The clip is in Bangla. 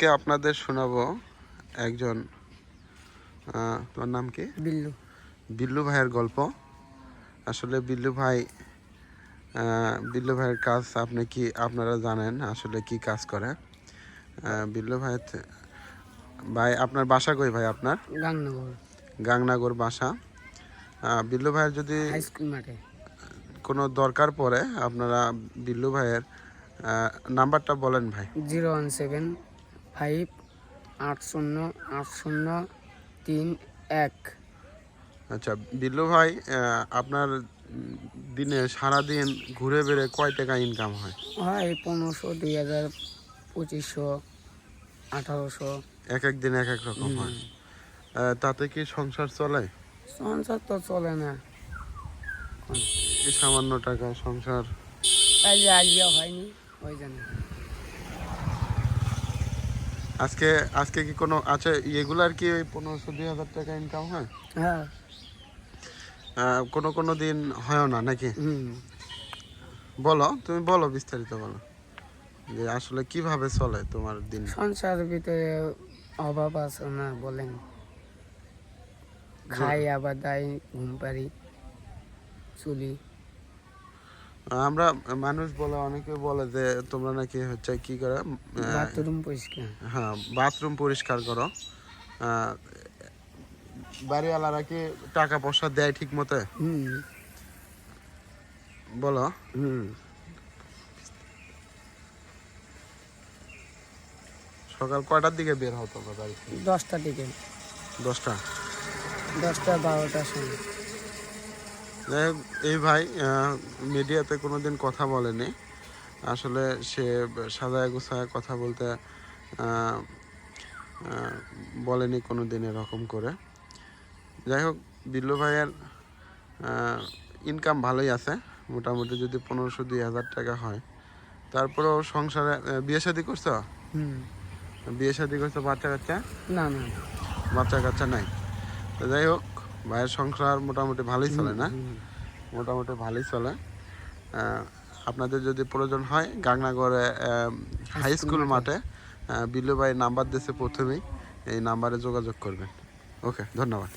আজকে আপনাদের শোনাবো একজন তোমার নাম কি? বিল্লু। বিল্লু ভাইয়ের গল্প। আসলে বিল্লু ভাই বিল্লু ভাইয়ের কাজ আপনি কি আপনারা জানেন আসলে কি কাজ করে। বিল্লু ভাই ভাই আপনার বাসা কই ভাই আপনার? গাংনগর। গাংনাগর বাসা। বিল্লু ভাইয়ের যদি কোনো দরকার পড়ে আপনারা বিল্লু ভাইয়ের নাম্বারটা বলেন ভাই। জিরো ওয়ান সেভেন ফাইভ আট শূন্য আট শূন্য তিন এক। আচ্ছা বিল্লু ভাই আপনার দিনে সারাদিন ঘুরে বেড়ে কয় টাকা ইনকাম হয়? হয় পনেরোশো দুই হাজার পঁচিশশো আঠারোশো। এক এক দিন এক এক রকম হয়। তাতে কি সংসার চলে? সংসার তো চলে না। এই সামান্য টাকা সংসার আজকে হয়নি ওই জন্য। আজকে আজকে কি কোনো আছে এগুলার কি ওই পনেরোশো দুই হাজার টাকা ইনকাম হয়? হ্যাঁ। কোনো কোনো দিন হয়ও না নাকি? বলো তুমি বলো বিস্তারিত বলো। যে আসলে কীভাবে চলে তোমার দিন? সংসারের ভিতরে অভাব আছে না বলেন। খাই আবার দাই ঘুম পারি চুলি। আমরা মানুষ বলে অনেকে বলে যে তোমরা নাকি হচ্ছে কি করে বাথরুম পরিষ্কার। হ্যাঁ বাথরুম পরিষ্কার করো। বাড়িওয়ালারা কি টাকা পয়সা দেয় ঠিক মতো? বলো। হুম। সকাল কয়টার দিকে বের হতো বাড়ি? থেকে? দশটা থেকে দশটা? দশটা বারোটার সময়। যাই হোক, এই ভাই মিডিয়াতে কোনো দিন কথা বলেনি। আসলে সে সাজায় গোছায় কথা বলতে বলেনি কোনো দিন এরকম করে। যাই হোক বিল্লু ভাইয়ের ইনকাম ভালোই আছে। মোটামুটি যদি পনেরোশো দুই হাজার টাকা হয়। তারপরেও সংসারে বিয়ে শাদি করছ? হুম। বিয়ে শাদি করছ বাচ্চা কাচ্চা? না না। বাচ্চা কাচ্চা নাই। তো যাই হোক ভাইয়ের সংসার মোটামুটি ভালোই চলে না? মোটামুটি ভালোই চলে। আপনাদের যদি প্রয়োজন হয় গাংনাগড়ে হাই স্কুল মাঠে। বিলু ভাই নাম্বার দিয়েছে প্রথমেই এই নাম্বারে যোগাযোগ করবেন। ওকে ধন্যবাদ।